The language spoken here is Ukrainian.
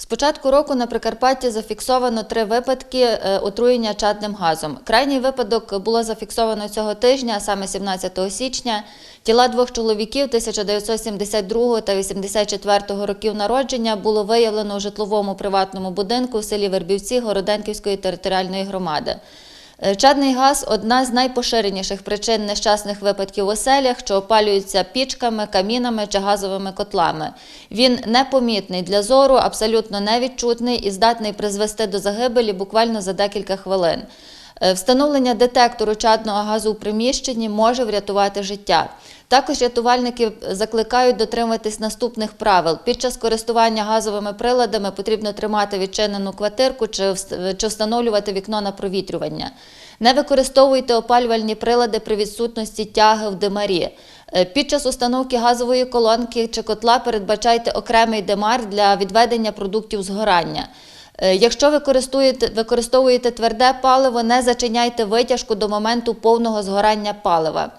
З початку року на Прикарпатті зафіксовано три випадки е, отруєння чадним газом. Крайній випадок було зафіксовано цього тижня, саме 17 січня. Тіла двох чоловіків 1972 та 84 років народження було виявлено у житловому приватному будинку в селі Вербівці Городенківської територіальної громади. Е, Чадний газ одна з найпоширеніших причин нещасних випадків у селях, що опалюються пічками, камінами чи газовими котлами. Він непомітний для зору, абсолютно невідчутний і здатний призвести до загибелі буквально за декілька хвилин. Е, Встановлення детектору чадного газу у приміщенні може врятувати життя. Також рятувальники закликають дотримуватись наступних правил. Під час користування газовими приладами потрібно тримати відчинену квартирку чи встановлювати вікно на провітрювання. Не використовуйте опалювальні прилади при відсутності тяги в димарі. Е, Під час установки газової колонки чи котла передбачайте окремий димар для відведення продуктів згорання. Е, Якщо ви використовуєте тверде паливо, не зачиняйте витяжку до моменту повного згорання палива.